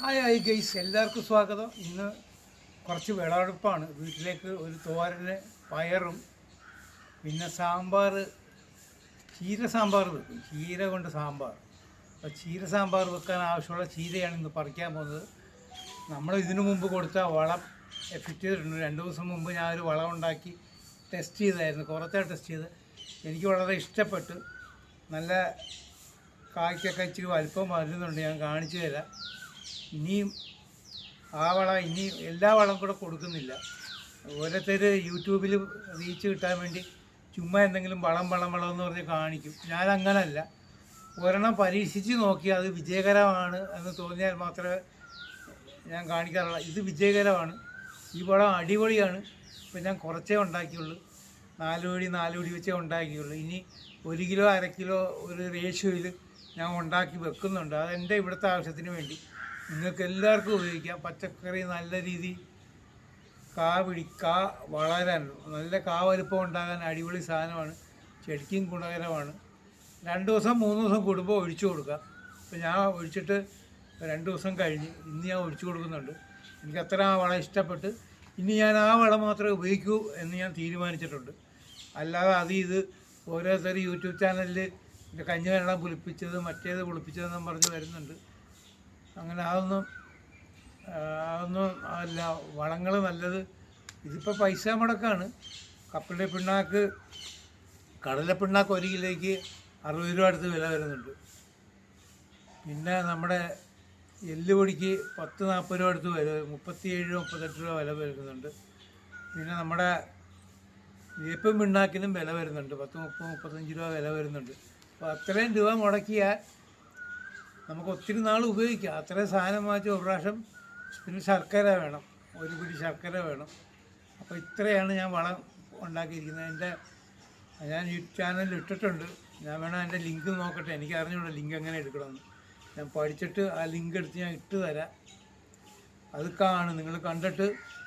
Hi hi guys. എല്ലാവർക്കും സ്വാഗതം. ഇന്ന് കുറച്ച് വിളവെടുപ്പാണ്. വീട്ടിലേക്ക് ഒരു തോരന് പയറും പിന്നെ സാമ്പാർ ചീര സാമ്പാർ വെക്കും. ചീര കൊണ്ട് സാമ്പാർ. അപ്പോൾ ചീര സാമ്പാർ വെക്കാൻ ആവശ്യമുള്ള ചീരയാണ് ഇന്ന് പറിക്കാൻ പോകുന്നത്. നമ്മൾ ഇതിനു മുമ്പ് കൊടുത്ത വളം എഫക്റ്റ് ചെയ്തിട്ടുണ്ട്. രണ്ട് ദിവസം മുമ്പ് ഞാനൊരു വളം ഉണ്ടാക്കി ടെസ്റ്റ് ചെയ്തായിരുന്നു. കുറച്ചാണ് ടെസ്റ്റ് ചെയ്ത് എനിക്ക് വളരെ ഇഷ്ടപ്പെട്ടു. നല്ല കായ്ക്കൊക്കെ ഇച്ചിരി വലിപ്പം വരുന്നുണ്ട് ഞാൻ കാണിച്ചു തരാം. ഇനിയും ആ വളം ഇനി എല്ലാ വളം കൂടെ കൊടുക്കുന്നില്ല. ഓരോരുത്തർ യൂട്യൂബിൽ റീച്ച് കിട്ടാൻ വേണ്ടി ചുമ്മാ എന്തെങ്കിലും വളം വളം വളം എന്ന് പറഞ്ഞ് കാണിക്കും. ഞാൻ അങ്ങനല്ല ഒരെണ്ണം പരീക്ഷിച്ച് നോക്കി അത് വിജയകരമാണ് എന്ന് തോന്നിയാൽ മാത്രമേ ഞാൻ കാണിക്കാറുള്ളൂ. ഇത് വിജയകരമാണ്. ഈ വളം അടിപൊളിയാണ്. ഇപ്പം ഞാൻ കുറച്ചേ ഉണ്ടാക്കിയുള്ളൂ. നാല് പിടി നാല് പിടി വെച്ചേ ഉണ്ടാക്കിയുള്ളൂ. ഇനി ഒരു കിലോ അര കിലോ ഒരു റേഷ്യോയിൽ ഞാൻ ഉണ്ടാക്കി വെക്കുന്നുണ്ട്. അതെന്റെ ഇവിടുത്തെ ആവശ്യത്തിന് വേണ്ടി. നിങ്ങൾക്ക് എല്ലാവർക്കും ഉപയോഗിക്കാം. പച്ചക്കറി നല്ല രീതി കാ പിടി കാ വളരാൻ നല്ല കാ വലുപ്പം ഉണ്ടാകാൻ അടിപൊളി സാധനമാണ്. ചെടിക്കും ഗുണകരമാണ്. രണ്ട് ദിവസം മൂന്ന് ദിവസം കൂടുമ്പോൾ ഒഴിച്ചു കൊടുക്കുക. അപ്പോൾ ഞാൻ ഒഴിച്ചിട്ട് രണ്ട് ദിവസം കഴിഞ്ഞ് ഇന്ന് ഞാൻ ഒഴിച്ചു കൊടുക്കുന്നുണ്ട്. എനിക്ക് അത്ര ആ വളം ഇഷ്ടപ്പെട്ട് ഇനി ഞാൻ ആ വളം മാത്രമേ ഉപയോഗിക്കൂ എന്ന് ഞാൻ തീരുമാനിച്ചിട്ടുണ്ട്. അല്ലാതെ അത് ഇത് ഓരോരുത്തർ യൂട്യൂബ് ചാനലിൽ എന്റെ കഞ്ഞി വെള്ളം പുളിപ്പിച്ചത് മറ്റേത് പുളിപ്പിച്ചതെന്നും പറഞ്ഞ് വരുന്നുണ്ട്. അങ്ങനെ അതൊന്നും അതൊന്നും അല്ല. വളങ്ങൾ നല്ലത്. ഇതിപ്പോൾ പൈസ മുടക്കാണ്. കപ്പലിന്റെ പിണ്ണാക്ക് കടല പിണ്ണാക്ക് ഒരു കിലോയ്ക്ക് അറുപത് രൂപ അടുത്ത് വില വരുന്നുണ്ട്. പിന്നെ നമ്മുടെ എല്ലുപൊടിക്ക് പത്ത് നാൽപ്പത് രൂപ അടുത്ത് വില മുപ്പത്തിയേഴ് മുപ്പത്തെട്ട് രൂപ വില വരുന്നുണ്ട്. പിന്നെ നമ്മുടെ വേപ്പും പിണ്ണാക്കിനും വില വരുന്നുണ്ട്. പത്ത് മുപ്പത് മുപ്പത്തഞ്ച് രൂപ വില വരുന്നുണ്ട്. അപ്പോൾ അത്രയും രൂപ മുടക്കിയാൽ നമുക്ക് ഒത്തിരി നാൾ ഉപയോഗിക്കാം. അത്രയും സാധനം വാങ്ങിച്ച് ഒരു പ്രാവശ്യം പിന്നെ ശർക്കര വേണം. ഒരു പിടി ശർക്കര വേണം. അപ്പോൾ ഇത്രയാണ് ഞാൻ വളം ഉണ്ടാക്കിയിരിക്കുന്നത്. എന്റെ ഞാൻ യൂട്യൂബ് ചാനലിൽ ഇട്ടിട്ടുണ്ട്. ഞാൻ വേണം എന്റെ ലിങ്ക് നോക്കട്ടെ. എനിക്ക് അറിഞ്ഞൂടാ ലിങ്ക് എങ്ങനെ എടുക്കണമെന്ന്. ഞാൻ പഠിച്ചിട്ട് ആ ലിങ്ക് എടുത്ത് ഞാൻ ഇട്ട് തരാം. അത് കാണും. നിങ്ങൾ കണ്ടിട്ട്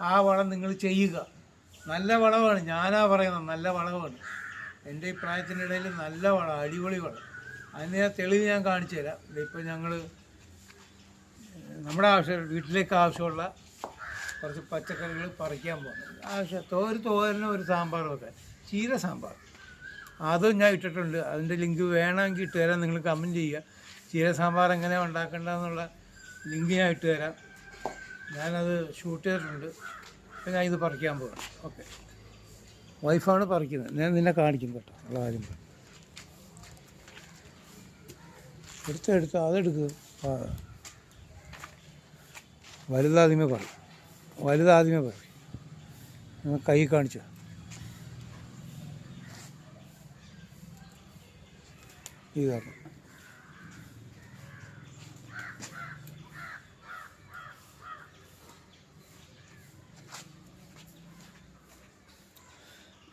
ആ വളം നിങ്ങൾ ചെയ്യുക. നല്ല വളമാണ്. ഞാനാ പറയുന്നത്. നല്ല വളമാണ്. എന്റെ ഈ പ്രായത്തിനിടയിൽ നല്ല വളം അടിപൊളി വളം. അതിന് ഞാൻ തെളിവ് ഞാൻ കാണിച്ചു തരാം. ഇപ്പം ഞങ്ങൾ നമ്മുടെ ആവശ്യം വീട്ടിലേക്ക് ആവശ്യമുള്ള കുറച്ച് പച്ചക്കറികൾ പറിക്കാൻ പോകുന്നത് ആവശ്യം തോര് തോരനും ഒരു സാമ്പാർ വെക്കാൻ ചീര സാമ്പാർ. അതും ഞാൻ ഇട്ടിട്ടുണ്ട്. അതിന്റെ ലിങ്ക് വേണമെങ്കിൽ ഇട്ട് തരാം. നിങ്ങൾ കമന്റ് ചെയ്യുക. ചീര സാമ്പാർ എങ്ങനെയാണ് ഉണ്ടാക്കേണ്ടതെന്നുള്ള ലിങ്ക് ഞാൻ ഇട്ട് തരാം. ഞാനത് ഷൂട്ട് ചെയ്തിട്ടുണ്ട്. അപ്പം ഞാൻ ഇത് പറിക്കാൻ പോകണം ഓക്കെ. വൈഫാണ് പറിക്കുന്നത്. ഞാൻ നിന്നെ കാണിക്കും കേട്ടോ. ഉള്ള കാര്യം എടുത്തോ എടുത്ത് അതെടുക്കുക വലുതാദ്യമേ പറയും. വലുതാദ്യമേ പറയും. കൈ കാണിച്ചു കാരണം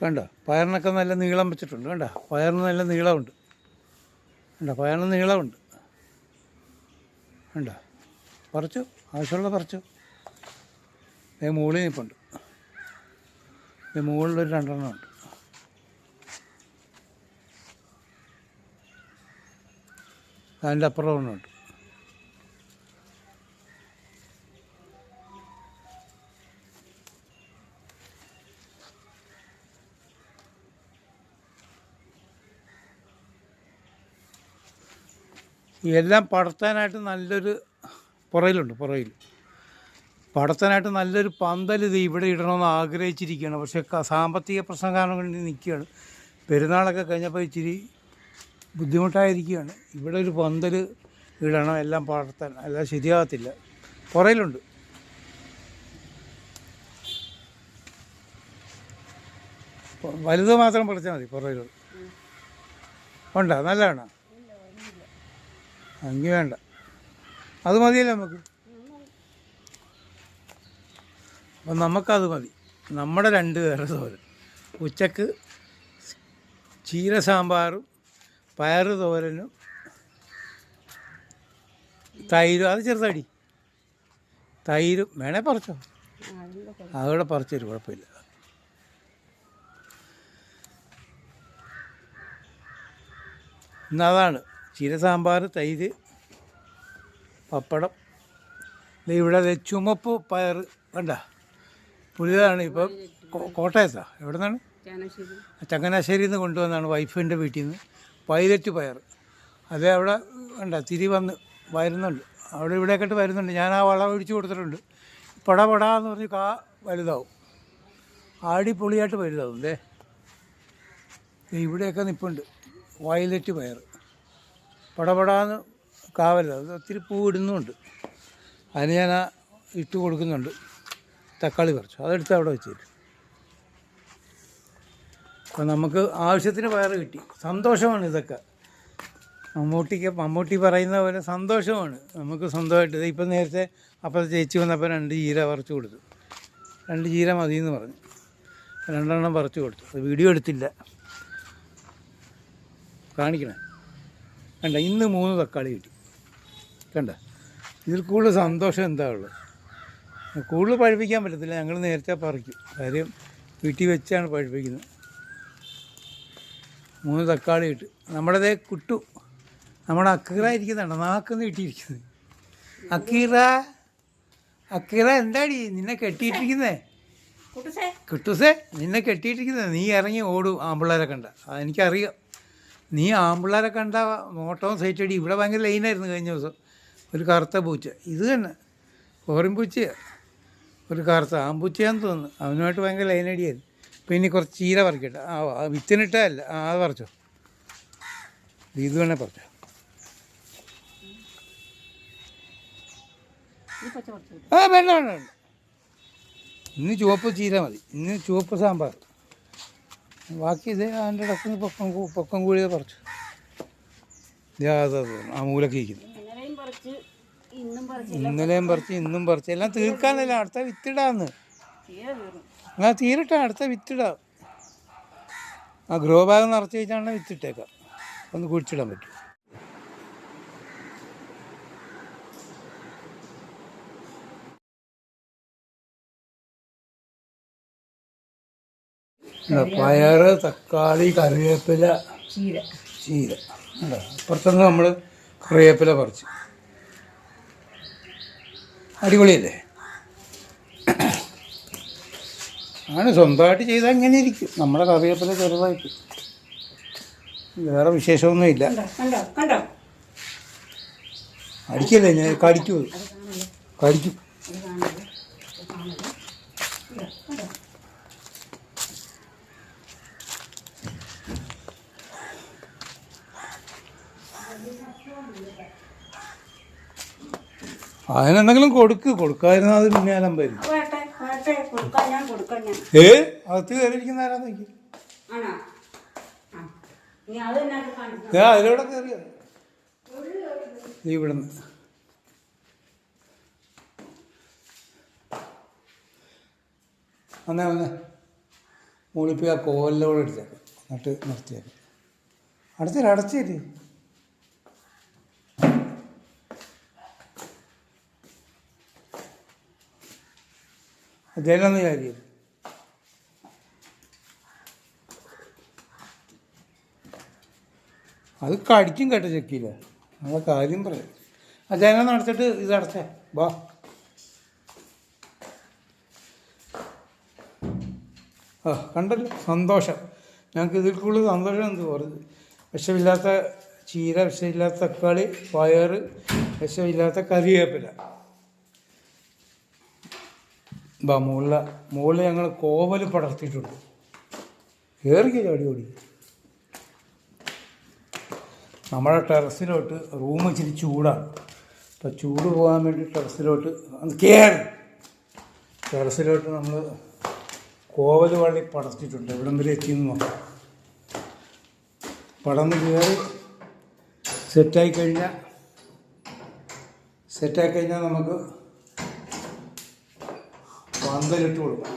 കണ്ട? പയറിനൊക്കെ നല്ല നീളം വെച്ചിട്ടുണ്ട്. കണ്ട? പയറിന് നല്ല നീളമുണ്ട്. കണ്ട പയറിന് നീളമുണ്ട് ഉണ്ടോ? പറിച്ചു. ആവശ്യമുള്ള പറിച്ചു. ദേ മുകളിൽ നിൽപ്പുണ്ട്. ഇത് മുകളിലൊരു രണ്ടെണ്ണം ഉണ്ട്. അതിന്റെ അപ്പുറം ഒന്നുണ്ട് എല്ലാം പടർത്താനായിട്ട് നല്ലൊരു പുറയിലുണ്ട് പുറയിൽ. പടർത്താനായിട്ട് നല്ലൊരു പന്തൽ ഇത് ഇവിടെ ഇടണമെന്ന് ആഗ്രഹിച്ചിരിക്കുകയാണ്. പക്ഷേ സാമ്പത്തിക പ്രശ്നം കാരണം കൊണ്ട് നിൽക്കുകയാണ്. പെരുന്നാളൊക്കെ കഴിഞ്ഞപ്പോൾ ഇച്ചിരി ബുദ്ധിമുട്ടായിരിക്കുകയാണ്. ഇവിടെ ഒരു പന്തൽ ഇടണം എല്ലാം പടർത്താൻ എല്ലാം ശരിയാകത്തില്ല. പുറയിലുണ്ട്. വലുത് മാത്രം പറിച്ചാൽ മതി പുറയിലുണ്ട് ഉണ്ടോ? നല്ലതാണോ? അങ്ങി വേണ്ട. അത് മതിയല്ലോ നമുക്ക്? അപ്പം നമുക്കത് മതി. നമ്മുടെ രണ്ട് പേരുടെ തോരൻ. ഉച്ചയ്ക്ക് ചീര സാമ്പാറും പയറ് തോരനും തൈരും. അത് ചെറുതടി. തൈരും. വേണേ പറിച്ചോ? അതോടെ പറിച്ചൊരു. കുഴപ്പമില്ല. ഇന്ന് ചീര സാമ്പാർ തൈര് പപ്പടം. ഇവിടെ ചുമപ്പ് പയർ കണ്ട? പുതിയതാണ് ഇപ്പം കോട്ടയത്താ. കോട്ടയത്താണ് എവിടെ നിന്നാണ് ചങ്ങനാശ്ശേരി. ചങ്ങനാശ്ശേരിയിൽ നിന്ന് കൊണ്ടുവന്നാണ് വൈഫിന്റെ വീട്ടിൽ നിന്ന്. പൈലറ്റ് പയർ അതേ അവിടെ കണ്ട? തിരി വന്ന് വരുന്നുണ്ട്. അവിടെ ഇവിടെയൊക്കെ ആയിട്ട് വരുന്നുണ്ട്. ഞാൻ ആ വള ഒഴിച്ചു കൊടുത്തിട്ടുണ്ട്. പട പട എന്ന് പറഞ്ഞ് കാ വലുതാവും. ആടിപ്പൊളിയായിട്ട് വലുതാവും. ദേ. ഇവിടെയൊക്കെ നിൽപ്പുണ്ട് വയലറ്റ് പയർ പടപടാന്ന് കാവല്ല അത് ഒത്തിരി പൂ ഇടുന്നുമുണ്ട് അതിന് ഞാൻ ഇട്ട് കൊടുക്കുന്നുണ്ട്. തക്കാളി കുറച്ച് അതെടുത്ത് അവിടെ വെച്ചിട്ട്. അപ്പം നമുക്ക് ആവശ്യത്തിന് വയറ് കിട്ടി. സന്തോഷമാണ് ഇതൊക്കെ. മമ്മൂട്ടിക്ക് മമ്മൂട്ടി പറയുന്ന പോലെ സന്തോഷമാണ്. നമുക്ക് സ്വന്തമായിട്ട് ഇപ്പം നേരത്തെ അപ്പോൾ ചേച്ചി വന്നപ്പോൾ രണ്ട് ജീര പറിച്ചു കൊടുത്തു. രണ്ട് ജീര മതി എന്ന് പറഞ്ഞു. രണ്ടെണ്ണം പറിച്ചു കൊടുത്തു. അത് വീഡിയോ എടുത്തില്ല. കാണിക്കണേ. കണ്ട ഇന്ന് മൂന്ന് തക്കാളി കിട്ടി. കണ്ട ഇതിൽ കൂടുതൽ സന്തോഷം എന്താ ഉള്ളത്? കൂടുതൽ പഴുപ്പിക്കാൻ പറ്റത്തില്ല ഞങ്ങൾ നേരത്തെ പറിക്കും. കാര്യം വീട്ടിൽ വെച്ചാണ് പഴുപ്പിക്കുന്നത്. മൂന്ന് തക്കാളി ഇട്ട് നമ്മുടെ ദേ കുട്ടു നമ്മുടെ അക്കീറ ഇരിക്കുന്നുണ്ട്. നാക്കുന്ന് കിട്ടിയിരിക്കുന്നത്. അക്കീറ അക്കീറ എന്താടി നിന്നെ കെട്ടിയിട്ടിരിക്കുന്നേ? കുട്ടുസേ. കിട്ടുസേ നിന്നെ കെട്ടിയിട്ടിരിക്കുന്നത് നീ ഇറങ്ങി ഓടും ആമ്പിള്ളേരെ കണ്ട. അതെനിക്കറിയാം നീ ആമ്പിള്ളേരെ കണ്ട ഓട്ടവും സൈറ്റടി ഇവിടെ ഭയങ്കര ലൈനായിരുന്നു കഴിഞ്ഞ ദിവസം. ഒരു കറുത്ത പൂച്ച. ഇത് തന്നെ. കോറിൻ പൂച്ചയാണ് ഒരു കറുത്ത ആമ്പൂച്ചയാന്ന് തോന്നുന്നു. അവനുമായിട്ട് ഭയങ്കര ലൈനടിയായിരുന്നു. ഇനി കുറച്ച് ചീര പറിക്കട്ടെ. ആ വിത്തിനിട്ടല്ല ആ അത് പറിച്ചോ. ഇത് വേണേ പറിച്ചോ? ആ വേണ്ട വേണ്ട വേണ്ട. ഇന്ന് ചുവപ്പ് ചീര മതി. ഇന്ന് ചുവപ്പ് സാമ്പാർ. ബാക്കി ഇത് അതിന്റെ ഇടയ്ക്ക് നിന്ന് പൊക്കം പൊക്കം കൂടിയത് പറിച്ചു. ആ മൂലക്ക് ഇരിക്കുന്നു. ഇന്നലെയും പറിച്ച് ഇന്നും പറിച്ച് എല്ലാം തീർക്കാനല്ല? അടുത്ത വിത്തിടാന്ന്. എന്നാ ആ തീരട്ടെ അടുത്ത വിത്തിടാം. ആ ഗ്രോ ബാഗ് നിറച്ച് വെച്ചാണ് വിത്തിട്ടേക്കാം. ഒന്ന് കുഴിച്ചിടാൻ പറ്റും. പയറ് തക്കാളി കറിവേപ്പില ചീര. അപ്പുറത്തുനിന്ന് നമ്മൾ കറിവേപ്പില പറിച്ച്. അടിപൊളിയല്ലേ? ആണ് സ്വന്തമായിട്ട് ചെയ്താൽ ഇങ്ങനെ ഇരിക്കും. നമ്മുടെ കറിവേപ്പില ചെറുതായിട്ട്. വേറെ കണ്ടോ കണ്ടോ അടിക്കല്ലേ ഞാൻ? കടിക്കും. കടിക്കും അത് കാണില്ല അത് കാണില്ല കണ്ടോ കണ്ടോ അതിനെന്തെങ്കിലും കൊടുക്ക്. കൊടുക്കാതിരുന്നാൽ അത് പിന്നെ ഞാൻ ഞാൻ. ഏ? അകത്ത് കയറിയിരിക്കുന്ന ആരാന്ന് നോക്കി? ഞാൻ അതിലൂടെ കയറിയ നീ ഇവിടുന്ന്. അന്നേ വന്നേ. മൂളിപ്പോയി ആ കോലിലൂടെ എടുത്തേക്കാം. എന്നിട്ട് നിർത്തിയേക്കാം. അടച്ചേര് അടച്ചേര് അദ്ദേഹം കാര്യം. അത് കടിക്കും കേട്ടോ ചെക്കിയില്ല നമ്മളെ കാര്യം പറയാം. അച്ഛനെ നടത്തിട്ട് ഇത് അടച്ചേ. വാ. ആ കണ്ടല്ലോ? സന്തോഷം. ഞങ്ങൾക്ക് ഇതിൽ കൂടുതൽ സന്തോഷം എന്ത് പറയുന്നത്? വിഷമില്ലാത്ത ചീര വിഷമില്ലാത്ത തക്കാളി പയർ വിഷമില്ലാത്ത കറിവേപ്പില ബാ മുകളിൽ മുകളിൽ ഞങ്ങൾ കോവൽ പടർത്തിയിട്ടുണ്ട്. കയറിക്കോ ചാടി ഓടി. നമ്മുടെ ടെറസിലോട്ട് റൂം ഇച്ചിരി ചൂടാണ്. അപ്പോൾ ചൂട് പോകാൻ വേണ്ടി ടെറസിലോട്ട് കയറി ടെറസിലോട്ട് നമ്മൾ കോവൽ വള്ളി പടർത്തിയിട്ടുണ്ട്. എവിടം വരെ എത്തിയെന്ന് നോക്കാം. പടർന്ന് കയറി സെറ്റായി കഴിഞ്ഞാൽ സെറ്റായി കഴിഞ്ഞാൽ നമുക്ക് പന്തലിട്ട് കൊടുക്കാം.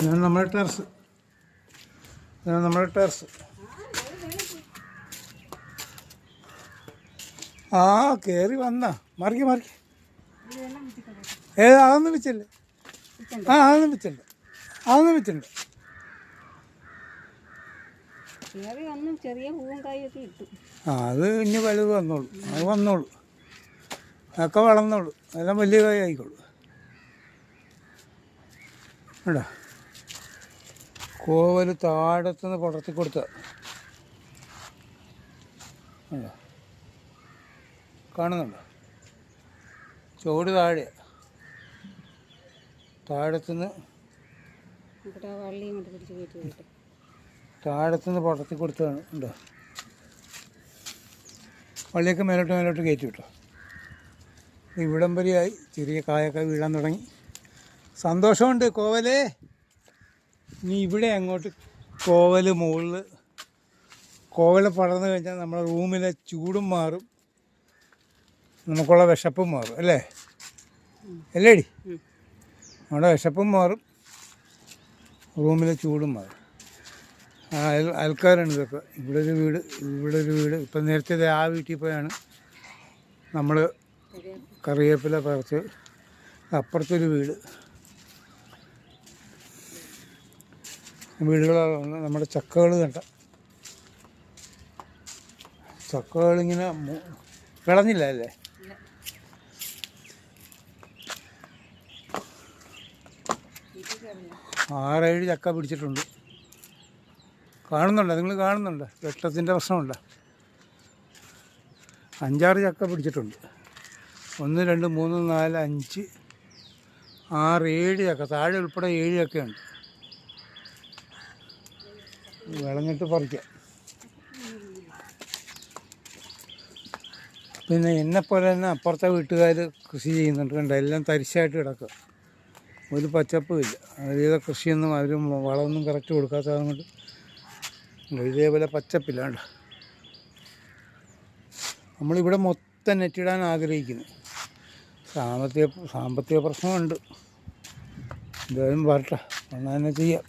ഇതാണ് നമ്മുടെ ടെറസ്. ഇതാണ് നമ്മുടെ ടെറസ്. ആ കയറി വന്ന. മറിക്ക് മറിക്ക്. ഏത് അതൊന്നും വെച്ചല്ലേ. ആ അതൊന്നും വെച്ചല്ലേ. അതൊന്നും വെച്ചിട്ടുണ്ട് ചെറിയ പൂവും കായൊക്കെ ഇട്ടു. ആ അത് ഇനി വലുത് വന്നോളൂ. അത് വന്നോളൂ. അതൊക്കെ വളർന്നോളൂ. എല്ലാം വലിയ കായ ആയിക്കോളൂ കേട്ടോ കോവൽ താഴത്തുനിന്ന് പടർത്തി കൊടുത്ത. കാണുന്നുണ്ടോ? ചോട് താഴെ. താഴത്തുനിന്ന് വള്ളിയും കൊണ്ട് പിടിച്ച് കയറ്റി താഴത്തുനിന്ന് പടർത്തി കൊടുത്തതാണ് ഉണ്ടോ? വള്ളിയൊക്കെ മേലോട്ട് മേലോട്ട് കയറ്റി വിട്ടോ. ഇവിടം വരെയായി ചെറിയ കായൊക്കെ വീഴാൻ തുടങ്ങി. സന്തോഷമുണ്ട് കോവലേ. നീ ഇവിടെ അങ്ങോട്ട് കോവൽ മുകളിൽ കോവൽ പടർന്നു കഴിഞ്ഞാൽ നമ്മുടെ റൂമിലെ ചൂടും മാറും. നമുക്കുള്ള വിശപ്പും മാറും അല്ലേ? അല്ലേടി. നമ്മുടെ വിശപ്പും മാറും. റൂമിലെ ചൂടും മാറും. അയൽ അയൽക്കാരാണ് ഇതൊക്കെ. ഇവിടെ ഒരു വീട് ഇവിടെ ഒരു വീട്. ഇപ്പം നേരത്തെ ആ വീട്ടിൽ പോയാണ്. നമ്മൾ കറിവേപ്പില പറിച്ച് അപ്പുറത്തൊരു വീട്. വീടുകളാണ് നമ്മുടെ ചക്കകൾ കണ്ട. ചക്കകളിങ്ങനെ വിളഞ്ഞില്ല അല്ലേ? ആറേഴ് ചക്ക പിടിച്ചിട്ടുണ്ട്. കാണുന്നുണ്ടോ നിങ്ങൾ കാണുന്നുണ്ട്. വെട്ടത്തിന്റെ പ്രശ്നമുണ്ട്. അഞ്ചാറ് ചക്ക പിടിച്ചിട്ടുണ്ട്. ഒന്ന് രണ്ട് മൂന്ന് നാല് അഞ്ച് ആറ് ഏഴ് ചക്ക. താഴെ ഉൾപ്പെടെ ഏഴ് ചക്കയുണ്ട്. വിളഞ്ഞിട്ട് പറിക്കാം. പിന്നെ എന്നെപ്പോലെ തന്നെ അപ്പുറത്തെ വീട്ടുകാർ കൃഷി ചെയ്യുന്നുണ്ട് കണ്ടോ? എല്ലാം തരിശായിട്ട് കിടക്കുക. ഒരു പച്ചപ്പും ഇല്ല. അതായത് കൃഷിയൊന്നും അവർ വളമൊന്നും കറക്റ്റ് കൊടുക്കാത്തത് കൊണ്ട് ഇതേപോലെ പച്ചപ്പില്ലാണ്ട് നമ്മളിവിടെ മൊത്തം നെറ്റിടാൻ ആഗ്രഹിക്കുന്നു. സാമ്പത്തിക സാമ്പത്തിക പ്രശ്നമുണ്ട്. എന്തായാലും വരട്ടെ. എന്നാൽ തന്നെ ചെയ്യാം.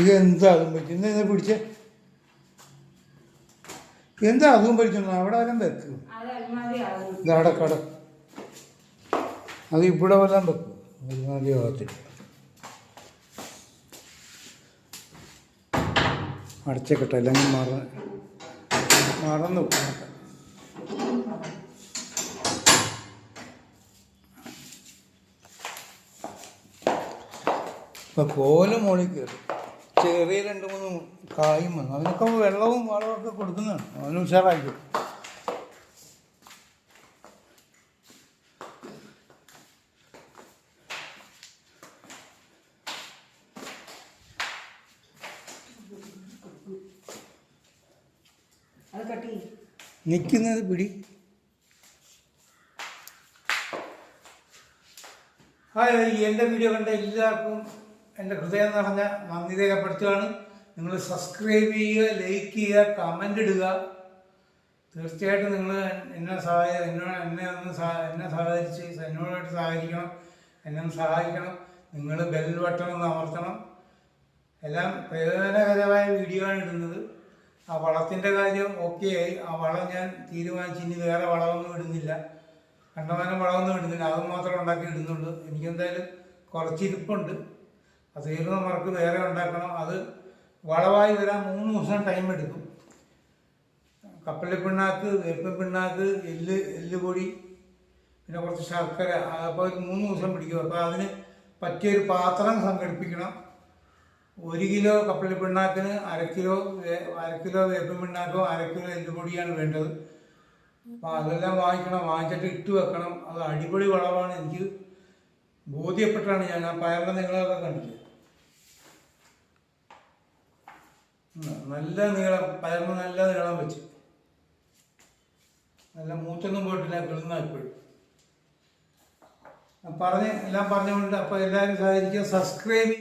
ഇത് എന്താ അതും പറ്റും? ഇന്ന് ഇന്ന് പിടിച്ചേ? എന്താ അതും പറ്റുന്നു അവിടെ ആരും വെക്കും ഇതാടെ കട അത് ഇവിടെ വല്ലതും വെക്കും ഭാഗത്തിൽ അടച്ചേക്കട്ടെ അല്ലെങ്കിൽ മറ മറന്നു ഇപ്പം കോൽ മുകളിൽ കയറി. ചെറിയ രണ്ട് മൂന്ന് കായും വന്നു. അതിനൊക്കെ വെള്ളവും വളവും ഒക്കെ കൊടുക്കുന്നതാണ് അവന് ഉഷാറായിരിക്കും അത് കട്ടി നിൽക്കുന്നത് പിടി. ഹായ് എന്റെ വീഡിയോ കണ്ട എല്ലാവർക്കും എന്റെ ഹൃദയം നിറഞ്ഞ നന്ദി രേഖപ്പെടുത്തുകയാണ്. നിങ്ങൾ സബ്സ്ക്രൈബ് ചെയ്യുക ലൈക്ക് ചെയ്യുക കമന്റ് ഇടുക. തീർച്ചയായിട്ടും നിങ്ങൾ എന്നെ സഹായ എന്നോട് എന്നെ ഒന്ന് എന്നെ സഹകരിച്ച് എന്നോടായിട്ട് സഹകരിക്കണം എന്നെ ഒന്ന് സഹായിക്കണം. നിങ്ങൾ ബെൽ ബട്ടൺ ഒന്ന് അമർത്തണം. എല്ലാം പ്രയോജനകരമായ വീഡിയോ ആണ് ഇടുന്നത്. ആ വളത്തിന്റെ കാര്യം ഓക്കെ ആയി. ആ വളം ഞാൻ തീരുമാനിച്ച് ഇനി വേറെ വളമൊന്നും ഇടുന്നില്ല. കണ്ടമാനം വളമൊന്നും ഇടുന്നില്ല. അത് മാത്രം ഉണ്ടാക്കി ഇടുന്നുള്ളൂ. എനിക്കെന്തായാലും കുറച്ചിരിപ്പുണ്ട്. അത് തീർന്ന മറക്ക് വേറെ ഉണ്ടാക്കണം. അത് വളവായി വരാൻ മൂന്ന് ദിവസം ടൈം എടുക്കും. കപ്പലി പിണ്ണാക്ക് വേപ്പ പിണ്ണാക്ക് എല്ല് എല്ല് പൊടി പിന്നെ കുറച്ച് ശർക്കര. അപ്പോൾ മൂന്ന് ദിവസം പിടിക്കും. അപ്പോൾ അതിന് പറ്റിയൊരു പാത്രം സംഘടിപ്പിക്കണം. ഒരു കിലോ കപ്പളി പിണ്ണാക്കിന് അര കിലോ അര കിലോ വേപ്പൻ പിണ്ണാക്കോ അര കിലോ എല്ലുപൊടിയാണ് വേണ്ടത്. അപ്പൊ അതെല്ലാം വാങ്ങിക്കണം. വാങ്ങിച്ചിട്ട് ഇട്ട് വെക്കണം. അത് അടിപൊളി വളമാണ്. എനിക്ക് ബോധ്യപ്പെട്ടാണ് ഞാൻ ആ പയറിനെ നിങ്ങളൊക്കെ കണ്ടിട്ട്. നല്ല നീളം പയറിന് നല്ല നീളം വെച്ച്. നല്ല മൂത്തൊന്നും പോയിട്ടില്ല കിളുന്ന ഇപ്പോഴും. പറഞ്ഞ് എല്ലാം പറഞ്ഞുകൊണ്ട് അപ്പോൾ എല്ലാവരും സഹകരിക്കുക. സബ്സ്ക്രൈബ്